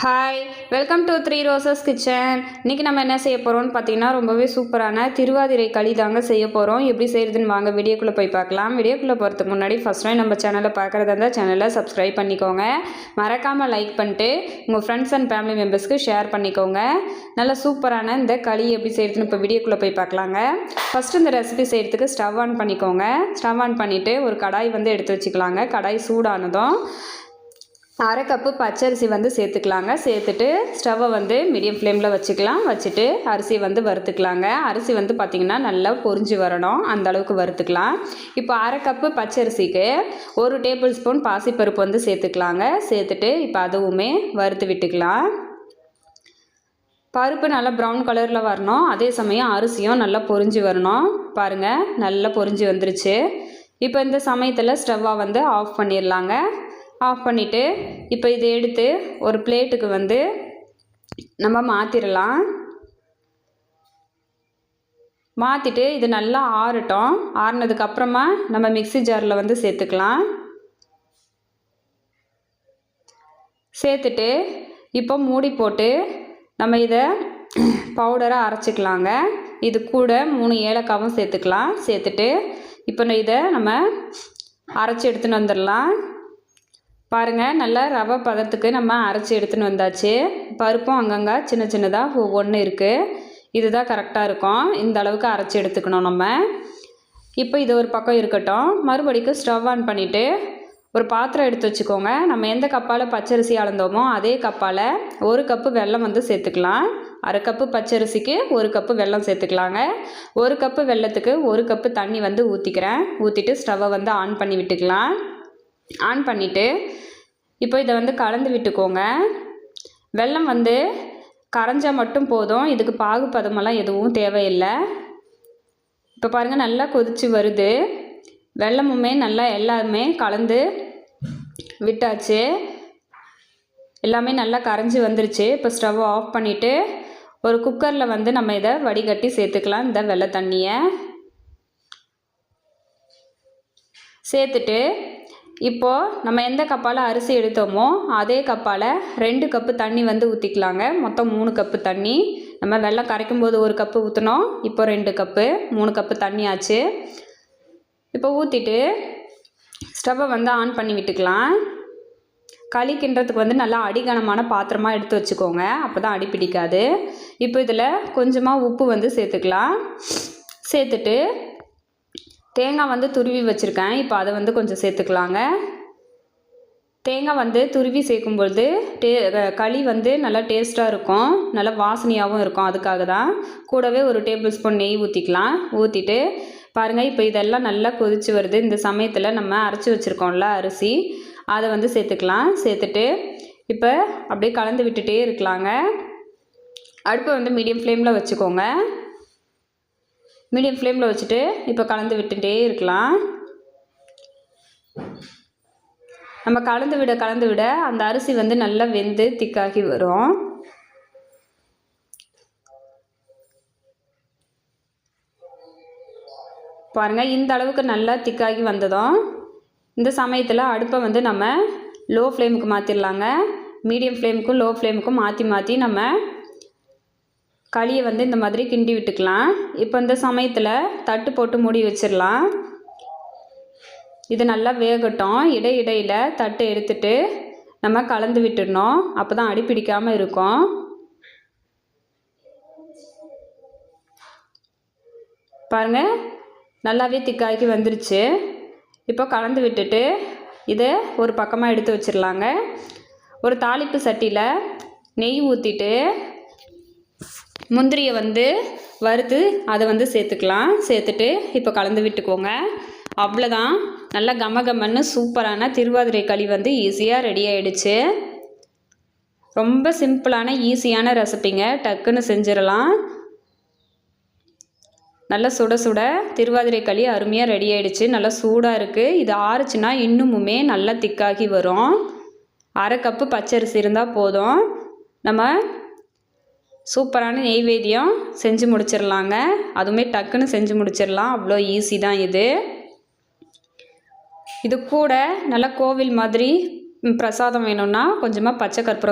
Hi welcome to three roses kitchen இன்றைக்கி நம்ம என்ன செய்ய போகிறோம்னு பார்த்தீங்கன்னா ரொம்பவே சூப்பரான திருவாதிரை களி தாங்க செய்ய போகிறோம் எப்படி செய்கிறதுன்னு வாங்க வீடியோக்குள்ளே போய் பார்க்கலாம். வீடியோக்குள்ளே போகிறதுக்கு முன்னாடி ஃபஸ்ட் டைம் நம்ம சேனலை பார்க்குறதா இருந்தால் சேனலை சப்ஸ்கிரைப் பண்ணிக்கோங்க. மறக்காமல் லைக் பண்ணிட்டு உங்கள் ஃப்ரெண்ட்ஸ் அண்ட் ஃபேமிலி மெம்பர்ஸ்க்கு ஷேர் பண்ணிக்கோங்க. நல்ல சூப்பரான இந்த களி எப்படி செய்கிறதுன்னு இப்போ வீடியோக்குள்ளே போய் பார்க்கலாங்க. ஃபஸ்ட்டு இந்த ரெசிபி செய்கிறதுக்கு ஸ்டவ் ஆன் பண்ணிக்கோங்க. ஸ்டவ் ஆன் பண்ணிவிட்டு ஒரு கடாய் வந்து எடுத்து வச்சுக்கலாங்க. கடாய் சூடானதும் அரை கப்பு பச்சரிசி வந்து சேர்த்துக்கலாங்க. சேர்த்துட்டு ஸ்டவ்வை வந்து மீடியம் ஃப்ளேமில் வச்சுக்கலாம். வச்சுட்டு அரிசி வந்து வறுத்துக்கலாங்க. அரிசி வந்து பார்த்திங்கன்னா நல்லா பொறிஞ்சு வரணும். அந்த அளவுக்கு வறுத்துக்கலாம். இப்போ அரை கப்பு பச்சரிசிக்கு ஒரு டேபிள் ஸ்பூன் பாசிப்பருப்பு வந்து சேர்த்துக்கலாங்க. சேர்த்துட்டு இப்போ அதுவுமே வறுத்து விட்டுக்கலாம். பருப்பு நல்லா ப்ரௌன் கலரில் வரணும். அதே சமயம் அரிசியும் நல்லா பொரிஞ்சு வரணும். பாருங்கள் நல்லா பொறிஞ்சு வந்துருச்சு. இப்போ இந்த சமயத்தில் ஸ்டவ்வாக வந்து ஆஃப் பண்ணிடலாங்க. ஆஃப் பண்ணிவிட்டு இப்போ இதை எடுத்து ஒரு பிளேட்டுக்கு வந்து நம்ம மாற்றிடலாம் மாற்றிட்டு இது நல்லா ஆறட்டும். ஆறுனதுக்கப்புறமா நம்ம மிக்சி ஜாரில் வந்து சேர்த்துக்கலாம். சேர்த்துட்டு இப்போ மூடி போட்டு நம்ம இதை பவுடராக அரைச்சிக்கலாங்க. இது கூட மூணு ஏலக்காவும் சேர்த்துக்கலாம். சேர்த்துட்டு இப்போ இதை நம்ம அரைச்சி எடுத்துன்னு வந்துடலாம். பாருங்கள் நல்லா ரவை பதத்துக்கு நம்ம அரைச்சி எடுத்துன்னு வந்தாச்சு. பருப்பும் அங்கங்கே சின்ன சின்னதாக ஒவ்வொன்று இருக்குது இதுதான் கரெக்டாக இருக்கும். இந்த அளவுக்கு அரைச்சி எடுத்துக்கணும் நம்ம. இப்போ இது ஒரு பக்கம் இருக்கட்டும். மறுபடிக்கு ஸ்டவ் ஆன் பண்ணிவிட்டு ஒரு பாத்திரம் எடுத்து வச்சுக்கோங்க. நம்ம எந்த கப்பால் பச்சரிசி அளந்தோமோ அதே கப்பால் ஒரு கப்பு வெல்லம் வந்து சேர்த்துக்கலாம். அரை கப்பு பச்சரிசிக்கு ஒரு கப்பு வெல்லம் சேர்த்துக்கலாங்க. ஒரு கப்பு வெள்ளத்துக்கு ஒரு கப்பு தண்ணி வந்து ஊற்றிக்கிறேன் ஊற்றிட்டு ஸ்டவ்வை வந்து ஆன் பண்ணி விட்டுக்கலாம். ஆன் பண்ணிவிட்டு இப்போ இதை வந்து கலந்து விட்டுக்கோங்க. வெள்ளம் வந்து கரைஞ்சால் மட்டும் போதும். இதுக்கு பாகு பதமெல்லாம் எதுவும் தேவையில்லை. இப்போ பாருங்கள் நல்லா கொதித்து வருது. வெள்ளமுமே நல்லா எல்லாமே கலந்து விட்டாச்சு. எல்லாமே நல்லா கரைஞ்சி வந்துருச்சு. இப்போ ஸ்டவ் ஆஃப் பண்ணிவிட்டு ஒரு குக்கரில் வந்து நம்ம இதை வடிகட்டி சேர்த்துக்கலாம் இந்த வெள்ளை தண்ணியை. சேர்த்துட்டு இப்போது நம்ம எந்த கப்பால் அரிசி எடுத்தோமோ அதே கப்பால் ரெண்டு கப்பு தண்ணி வந்து ஊற்றிக்கலாங்க மொத்தம் மூணு கப்பு தண்ணி. நம்ம வெள்ளம் கரைக்கும் போது ஒரு கப்பு ஊற்றினோம் இப்போ ரெண்டு கப்பு மூணு கப்பு தண்ணி ஆச்சு. இப்போ ஊற்றிட்டு ஸ்டவ்வை வந்து ஆன் பண்ணி விட்டுக்கலாம். களி கிண்டுறதுக்கு வந்து நல்லா அடிகனமான பாத்திரமாக எடுத்து வச்சுக்கோங்க. அப்போ தான் அடி பிடிக்காது. இப்போ இதில் கொஞ்சமாக உப்பு வந்து சேர்த்துக்கலாம். சேர்த்துட்டு தேங்காய் வந்து துருவி வச்சுருக்கேன். இப்போ அதை வந்து கொஞ்சம் சேர்த்துக்கலாங்க. தேங்காய் வந்து துருவி சேர்க்கும்பொழுது டே களி வந்து நல்லா டேஸ்ட்டாக இருக்கும். நல்லா வாசனையாகவும் இருக்கும் அதுக்காக தான். கூடவே ஒரு டேபிள் ஸ்பூன் நெய் ஊற்றிக்கலாம் ஊற்றிட்டு பாருங்கள் இப்போ இதெல்லாம் நல்லா கொதித்து வருது. இந்த சமயத்தில் நம்ம அரைச்சி வச்சுருக்கோம்ல அரிசி. அதை வந்து சேர்த்துக்கலாம். சேர்த்துட்டு இப்போ அப்படியே கலந்து விட்டுட்டே இருக்கலாங்க. அடுப்பை வந்து மீடியம் ஃப்ளேமில் வச்சுக்கோங்க. மீடியம் ஃப்ளேமில் வச்சுட்டு இப்போ கலந்து விட்டுட்டே இருக்கலாம். நம்ம கலந்து விட கலந்து விட அந்த அரிசி வந்து நல்லா வெந்து திக்காகி வரும். பாருங்கள் இந்த அளவுக்கு நல்லா திக்காகி வந்ததும் இந்த சமயத்தில் அடுப்பை வந்து நம்ம லோ ஃப்ளேமுக்கு மாற்றிடலாங்க மீடியம் ஃப்ளேமுக்கும் லோ ஃப்ளேமுக்கும் மாற்றி மாற்றி நம்ம களியை வந்து இந்த மாதிரி கிண்டி விட்டுக்கலாம். இப்போ இந்த சமயத்தில் தட்டு போட்டு மூடி வச்சிடலாம். இது நல்லா வேகட்டும். இடையிடையில் தட்டு எடுத்துட்டு நம்ம கலந்து விட்டுடணும். அப்போ தான் அடி பிடிக்காமல் இருக்கும். பாருங்கள் நல்லாவே திக்காக்கி வந்துருச்சு. இப்போ கலந்து விட்டுட்டு இதை ஒரு பக்கமாக எடுத்து வச்சிடலாங்க. ஒரு தாளிப்பு சட்டியில் நெய் ஊற்றிட்டு முந்திரியை வந்து வறுத்து அதை வந்து சேர்த்துக்கலாம். சேர்த்துட்டு இப்போ கலந்து விட்டுக்கோங்க. அவ்வளோதான் நல்லா கம கமன்னு சூப்பரான திருவாதிரை களி வந்து ஈஸியாக ரெடி ஆகிடுச்சு ரொம்ப சிம்பிளான ஈஸியான ரெசிப்பிங்க டக்குன்னு செஞ்சிடலாம். நல்லா சுட சுட திருவாதிரை களி அருமையாக ரெடி ஆகிடுச்சு நல்லா சூடாக இருக்குது இது ஆறுச்சுன்னா இன்னுமுமே நல்லா திக்காகி வரும். அரை கப்பு பச்சரிசி இருந்தால் போதும். நம்ம சூப்பரான நெய்வேத்தியம் செஞ்சு முடிச்சிடலாங்க. அதுவுமே டக்குன்னு செஞ்சு முடிச்சிடலாம். அவ்வளோ ஈஸி தான் இது. இது கூட நல்லா கோவில் மாதிரி பிரசாதம் வேணும்னா கொஞ்சமாக பச்சை கற்பூரம்